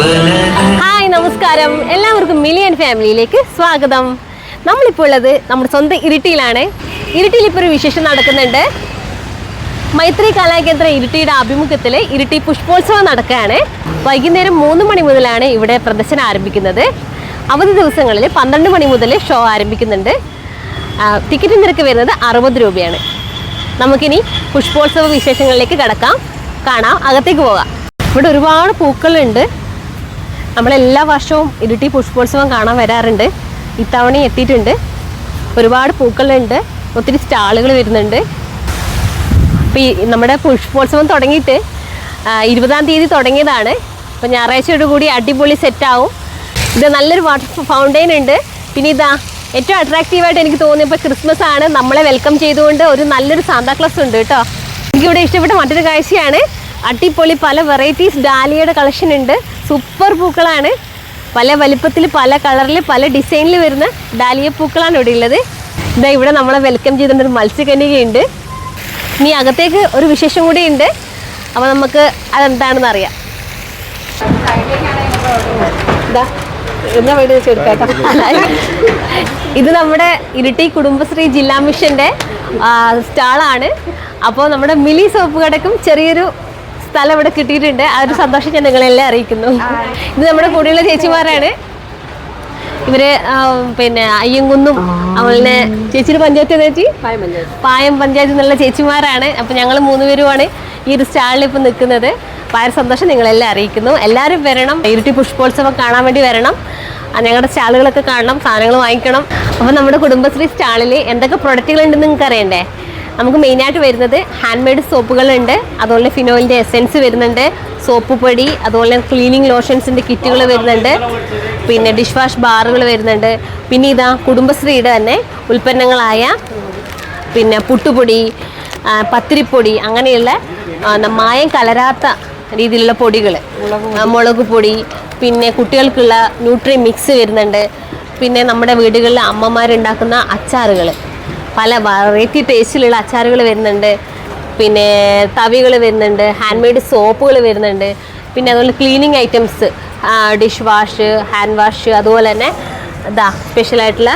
Hi നമസ്കാരം. എല്ലാവർക്കും മിലിയൻ ഫാമിലിയിലേക്ക് സ്വാഗതം. നമ്മളിപ്പോൾ ഉള്ളത് നമ്മുടെ സ്വന്തം ഇരിട്ടിയിലാണ്. ഇരിട്ടിയിൽ ഇപ്പോൾ ഒരു വിശേഷം നടക്കുന്നുണ്ട്. മൈത്രി കലാകേന്ദ്ര ഇരിട്ടിയുടെ ആഭിമുഖ്യത്തിൽ ഇരിട്ടി പുഷ്പോത്സവം നടക്കുകയാണ്. വൈകുന്നേരം മൂന്ന് മണി മുതലാണ് ഇവിടെ പ്രദർശനം ആരംഭിക്കുന്നത്. അവധി ദിവസങ്ങളിൽ പന്ത്രണ്ട് മണി മുതൽ ഷോ ആരംഭിക്കുന്നുണ്ട്. ടിക്കറ്റ് നിരക്ക് വരുന്നത് അറുപത് രൂപയാണ്. നമുക്കിനി പുഷ്പോത്സവ വിശേഷങ്ങളിലേക്ക് കടക്കാം. കാണാം അകത്തേക്ക് പോകാം. ഇവിടെ ഒരുപാട് പൂക്കളുണ്ട്. നമ്മളെല്ലാ വർഷവും ഇരിട്ടി പുഷ്പോത്സവം കാണാൻ വരാറുണ്ട്. ഇത്തവണ എത്തിയിട്ടുണ്ട്. ഒരുപാട് പൂക്കളുണ്ട്. ഒത്തിരി സ്റ്റാളുകൾ വരുന്നുണ്ട്. അപ്പോൾ ഈ നമ്മുടെ പുഷ്പോത്സവം തുടങ്ങിയിട്ട് ഇരുപതാം തീയതി തുടങ്ങിയതാണ്. അപ്പോൾ ഞായറാഴ്ചയോട് കൂടി അടിപൊളി സെറ്റാവും ഇത് നല്ലൊരു വാട്ടർ ഫൗണ്ടൈൻ ഉണ്ട്. പിന്നെ ഇതാ ഏറ്റവും അട്രാക്റ്റീവായിട്ട് എനിക്ക് തോന്നിയപ്പോൾ ക്രിസ്മസ് ആണ്. നമ്മളെ വെൽക്കം ചെയ്തുകൊണ്ട് ഒരു നല്ലൊരു സാന്താക്ലാസ് ഉണ്ട് കേട്ടോ. എനിക്കിവിടെ ഇഷ്ടപ്പെട്ട മറ്റൊരു കാഴ്ചയാണ്. അടിപൊളി പല വെറൈറ്റീസ് ഡാലിയയുടെ കളക്ഷൻ ഉണ്ട്. സൂപ്പർ പൂക്കളാണ്. പല വലിപ്പത്തിൽ പല കളറിൽ പല ഡിസൈനിൽ വരുന്ന ഡാലിയ പൂക്കളാണ് ഇവിടെ ഉള്ളത്. ഇതാ ഇവിടെ നമ്മളെ വെൽക്കം ചെയ്തിട്ടുണ്ട് ഒരു മത്സ്യകന്യകയുണ്ട്. ഇനി അകത്തേക്ക് ഒരു വിശേഷം കൂടി ഉണ്ട്. അപ്പോൾ നമുക്ക് അതെന്താണെന്ന് അറിയാം. ഇത് നമ്മുടെ ഇരിട്ടി കുടുംബശ്രീ ജില്ലാ മിഷന്റെ സ്റ്റാളാണ്. അപ്പോൾ നമ്മുടെ മിലി സോപ്പ് കടക്കും ചെറിയൊരു സ്ഥലം ഇവിടെ കിട്ടിയിട്ടുണ്ട്. ആ ഒരു സന്തോഷം ഞാൻ നിങ്ങളെല്ലാം അറിയിക്കുന്നു. ഇത് നമ്മുടെ കൂടെയുള്ള ചേച്ചിമാരാണ്. ഇവർ പിന്നെ അയ്യങ്കുന്നും അതുപോലെ ചേച്ചിയുടെ പഞ്ചായത്ത് ചേച്ചി? പായം പഞ്ചായത്ത്. നിന്നുള്ള ചേച്ചിമാരാണ്. അപ്പൊ ഞങ്ങൾ മൂന്നുപേരുമാണ് ഈ ഒരു സ്റ്റാളിൽ ഇപ്പൊ നിൽക്കുന്നത്. പായ ആ ഒരു സന്തോഷം നിങ്ങളെല്ലാം അറിയിക്കുന്നു. എല്ലാവരും വരണം. ഇരുട്ടി പുഷ്പോത്സവം കാണാൻ വേണ്ടി വരണം. ആ, ഞങ്ങളുടെ സ്റ്റാളുകളൊക്കെ കാണണം. സാധനങ്ങൾ വാങ്ങിക്കണം. അപ്പോൾ നമ്മുടെ കുടുംബശ്രീ സ്റ്റാളിൽ എന്തൊക്കെ പ്രൊഡക്റ്റുകൾ ഉണ്ടെന്ന് നിങ്ങൾക്ക് അറിയണ്ടേ നമുക്ക് മെയിനായിട്ട് വരുന്നത് ഹാൻഡ് മെയ്ഡ് സോപ്പുകളുണ്ട് അതുപോലെ ഫിനോയിലിന്റെ എസെൻസ് വരുന്നുണ്ട്. സോപ്പ് പൊടി അതുപോലെ ക്ലീനിങ് ലോഷൻസിന്റെ കിറ്റുകൾ വരുന്നുണ്ട്. പിന്നെ ഡിഷ് വാഷ് ബാറുകൾ വരുന്നുണ്ട്. പിന്നെ ഇതാ കുടുംബശ്രീയുടെ തന്നെ ഉൽപ്പന്നങ്ങളായ പിന്നെ പുട്ടുപൊടി പത്തിരിപ്പൊടി അങ്ങനെയുള്ള മായം കലരാത്ത രീതിയിലുള്ള പൊടികൾ. മുളക് പൊടി പിന്നെ കുട്ടികൾക്കുള്ള ന്യൂട്രി മിക്സ് വരുന്നുണ്ട്. പിന്നെ നമ്മുടെ വീടുകളിൽ അമ്മമാരുണ്ടാക്കുന്ന അച്ചാറുകൾ. പല വെറൈറ്റി ടേസ്റ്റിലുള്ള അച്ചാറുകൾ വരുന്നുണ്ട്. പിന്നെ തവികൾ വരുന്നുണ്ട് ഹാൻഡ് മെയ്ഡ് സോപ്പുകൾ വരുന്നുണ്ട്. പിന്നെ അതുപോലെ cleaning items dish wash hand wash അതുപോലെ തന്നെ ഇതാ സ്പെഷ്യലായിട്ടുള്ള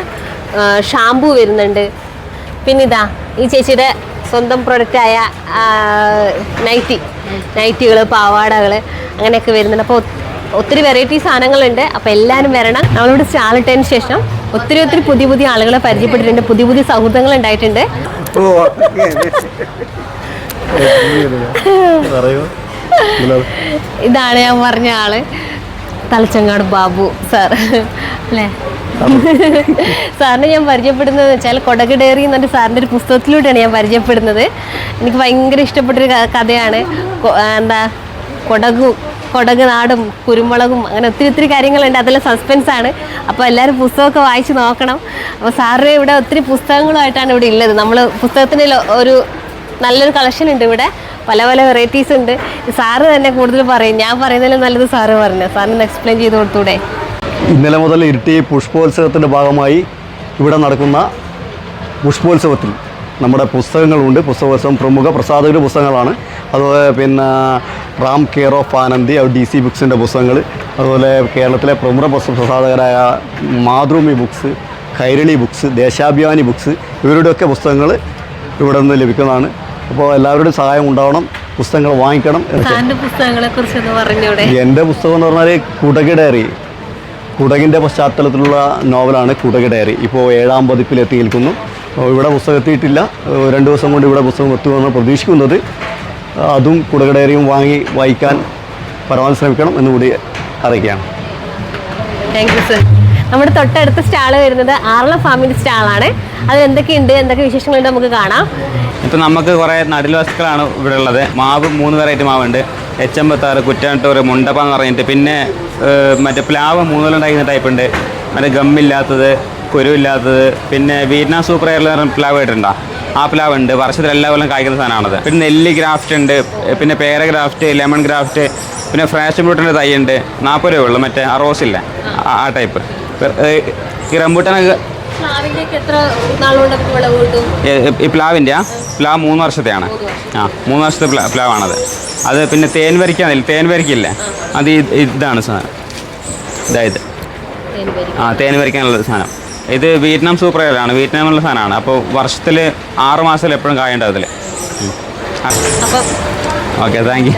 ഷാമ്പു വരുന്നുണ്ട്. പിന്നെ ഇതാ ഈ ചേച്ചിയുടെ സ്വന്തം പ്രൊഡക്റ്റായ നൈറ്റി നൈറ്റികൾ പാവാടകൾ അങ്ങനെയൊക്കെ വരുന്നുണ്ട്. അപ്പോൾ ഒത്തിരി വെറൈറ്റി സാധനങ്ങളുണ്ട്. അപ്പോൾ എല്ലാവരും വരണം. നമ്മളിവിടെ സ്റ്റാളിട്ടതിന് ശേഷം ഒത്തിരി ഒത്തിരി പുതിയ പുതിയ ആളുകളെ പരിചയപ്പെട്ടിട്ടുണ്ട്. പുതിയ പുതിയ സൗഹൃദങ്ങൾ ഉണ്ടായിട്ടുണ്ട്. ഇതാണ് ഞാൻ പറഞ്ഞ ആൾ. തലച്ചങ്ങാട് ബാബു സാർ. അല്ലേ? സാറിനെ ഞാൻ പരിചയപ്പെടുന്നത് വെച്ചാൽ കൊടക് ഡയറി എന്നൊരു സാറിന്റെ ഒരു പുസ്തകത്തിലൂടെയാണ് ഞാൻ പരിചയപ്പെടുന്നത്. എനിക്ക് ഭയങ്കര ഇഷ്ടപ്പെട്ടൊരു കഥയാണ്. എന്താ കൊടകു. കൊടക് നാടും കുരുമുളകും അങ്ങനെ ഒത്തിരി ഒത്തിരി കാര്യങ്ങളുണ്ട്. അതെല്ലാം സസ്പെൻസ് ആണ്. അപ്പോൾ എല്ലാവരും പുസ്തകമൊക്കെ വായിച്ച് നോക്കണം. അപ്പോൾ സാറിന് ഇവിടെ ഒത്തിരി പുസ്തകങ്ങളുമായിട്ടാണ് ഇവിടെ ഉള്ളത്. നമ്മൾ പുസ്തകത്തിന്റെ ഒരു നല്ലൊരു കളക്ഷൻ ഉണ്ട് ഇവിടെ. പല പല വെറൈറ്റീസ് ഉണ്ട്. സാറ് തന്നെ കൂടുതൽ പറയും. ഞാൻ പറയുന്നതിലും നല്ലത് സാറ് പറഞ്ഞു. സാറിന് എക്സ്പ്ലെയിൻ ചെയ്ത് കൊടുത്തൂടെ? ഇന്നലെ മുതൽ ഇരിട്ടി പുഷ്പോത്സവത്തിന്റെ ഭാഗമായി ഇവിടെ നടക്കുന്ന പുഷ്പോത്സവത്തിൽ നമ്മുടെ പുസ്തകങ്ങളുണ്ട്. പുസ്തകോത്സവം പ്രമുഖ പ്രസാദകരുടെ പുസ്തകങ്ങളാണ്. അതുപോലെ പിന്നെ Ram care of Anandi D C ബുക്സിന്റെ പുസ്തകങ്ങൾ അതുപോലെ കേരളത്തിലെ പ്രമുഖ പ്രസാധകരായ Mathrubhumi books Kairali books Deshabhimani books ഇവരുടെയൊക്കെ പുസ്തകങ്ങൾ ഇവിടെ നിന്ന് ലഭിക്കുന്നതാണ്. അപ്പോൾ എല്ലാവരുടെയും സഹായം ഉണ്ടാവണം പുസ്തകങ്ങൾ വാങ്ങിക്കണം എന്റെ പുസ്തകം എന്ന് പറഞ്ഞാൽ കുടക് ഡയറി. കുടകിന്റെ പശ്ചാത്തലത്തിലുള്ള നോവലാണ് കുടക് ഡയറി. ഇപ്പോൾ ഏഴാം പതിപ്പിൽ എത്തി നിൽക്കുന്നു അപ്പോൾ ഇവിടെ പുസ്തകം എത്തിയിട്ടില്ല. രണ്ട് ദിവസം കൊണ്ട് ഇവിടെ പുസ്തകം എത്തുമെന്ന് പ്രതീക്ഷിക്കുന്നത്. അതും കുടകടേറിയും വാങ്ങി വായിക്കാൻ പരമാവധി ശ്രമിക്കണം എന്നുകൂടി അറിയിക്കുകയാണ്. താങ്ക് യു സർ നമ്മുടെ തൊട്ടടുത്ത സ്റ്റാൾ വരുന്നത് ആറള ഫാമിലി സ്റ്റാളാണ്. അത് എന്തൊക്കെയുണ്ട് എന്തൊക്കെ വിശേഷങ്ങളുണ്ട് നമുക്ക് കാണാം. ഇപ്പം നമുക്ക് കുറേ നടൽ വസ്തുക്കളാണ് ഇവിടെ ഉള്ളത് മാവ് മൂന്ന് വെറൈറ്റി മാവുണ്ട്. എച്ച് എൺപത്താറ് കുറ്റാട്ടൂർ മുണ്ടപ്പ എന്ന് പറഞ്ഞിട്ട്. പിന്നെ മറ്റേ പ്ലാവ് മൂന്നിലുണ്ടാക്കുന്ന ടൈപ്പ് ഉണ്ട്. മറ്റേ ഗമ്മില്ലാത്തത് കുരുവില്ലാത്തത്. പിന്നെ വിയറ്റ്നാം സൂപ്പർ എയറിൽ പറഞ്ഞ പ്ലാവ് കേട്ടിട്ടുണ്ടോ ആ പ്ലാവ് ഉണ്ട് വർഷത്തിൽ എല്ലാ കൊല്ലം കായ്ക്കുന്ന സാധനമാണത്. പിന്നെ നെല്ലി ഗ്രാഫ്റ്റ് ഉണ്ട്. പിന്നെ പേര ഗ്രാഫ്റ്റ് ലെമൺ ഗ്രാഫ്റ്റ് പിന്നെ ഫ്രാഷ് ബ്രൂട്ടിന്റെ തൈ ഉണ്ട്. നാൽപ്പത് രൂപ ഉള്ളു. മറ്റേ ആ റോസില്ല ആ- ആ ടൈപ്പ്. ഈ റംബൂട്ടനൊക്കെ ഈ പ്ലാവിന്റെ പ്ലാവ് മൂന്ന് വർഷത്തെയാണ്. ആ മൂന്ന് വർഷത്തെ പ്ലാ പ്ലാവാണത്. അത് പിന്നെ തേൻ വരിക്കാന്നില്ല തേൻ വരിക്കില്ലേ? അത് ഇതാണ് സാധനം ഇതായത് ആ തേൻ വരിക്കാനുള്ള സാധനം. ഇത് വിയറ്റ്നാം സൂപ്പർ ആണ് വിയറ്റ്നാമിലുള്ള സാധനമാണ്. അപ്പോൾ വർഷത്തിൽ ആറ് മാസത്തിൽ എപ്പോഴും കായ ഉണ്ടാവും ഇതിൽ അപ്പം ഓക്കെ താങ്ക് യു